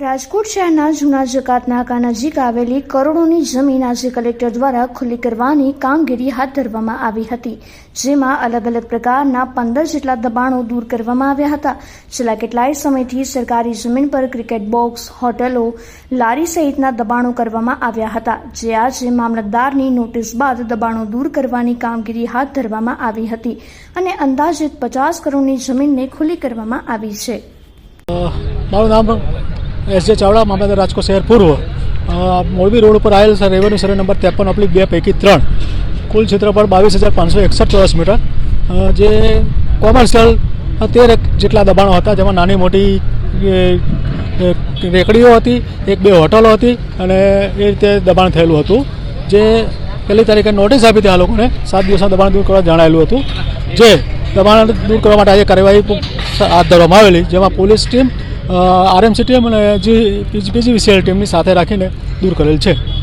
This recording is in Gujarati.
રાજકોટ શહેરના જૂના જકાત નાકા નજીક આવેલી કરોડોની જમીન આજે કલેક્ટર દ્વારા ખુલ્લી કરવાની કામગીરી હાથ ધરવામાં આવી હતી, જેમાં અલગ અલગ પ્રકારના પંદર જેટલા દબાણો દૂર કરવામાં આવ્યા હતા. છેલ્લા કેટલાય સમયથી સરકારી જમીન પર ક્રિકેટ બોક્સ, હોટલો, લારી સહિતના દબાણો કરવામાં આવ્યા હતા, જે આજે મામલતદારની નોટિસ બાદ દબાણો દૂર કરવાની કામગીરી હાથ ધરવામાં આવી હતી અને અંદાજિત પચાસ કરોડની જમીનને ખુલ્લી કરવામાં આવી છે. મારું નામ એસ જે ચાવડા, મામલતદાર રાજકોટ શહેર પૂર્વ. મોરબી રોડ ઉપર આવેલ સર, રેવન્યુ સર્વે નંબર ત્રેપન અપલી બે પૈકી ત્રણ. કુલ ક્ષેત્રફળ બાવીસ હજાર પાંચસો એકસઠ ચોરસ મીટર. જે કોમર્શિયલ તેર જેટલા દબાણો હતા, જેમાં નાની મોટી રેકડીઓ હતી, એક બે હોટલો હતી અને એ રીતે દબાણ થયેલું હતું. જે પહેલી તારીખે નોટિસ આપી હતી આ લોકોને, સાત દિવસમાં દબાણ દૂર કરવા જણાવેલું હતું. જે દબાણ દૂર કરવા માટે આજે કાર્યવાહી હાથ ધરવામાં આવેલી, જેમાં પોલીસ ટીમ આરએમસી ટીમ અને બીજી પીજીવીસીએલ ટીમની સાથે રાખીને દૂર કરેલ છે.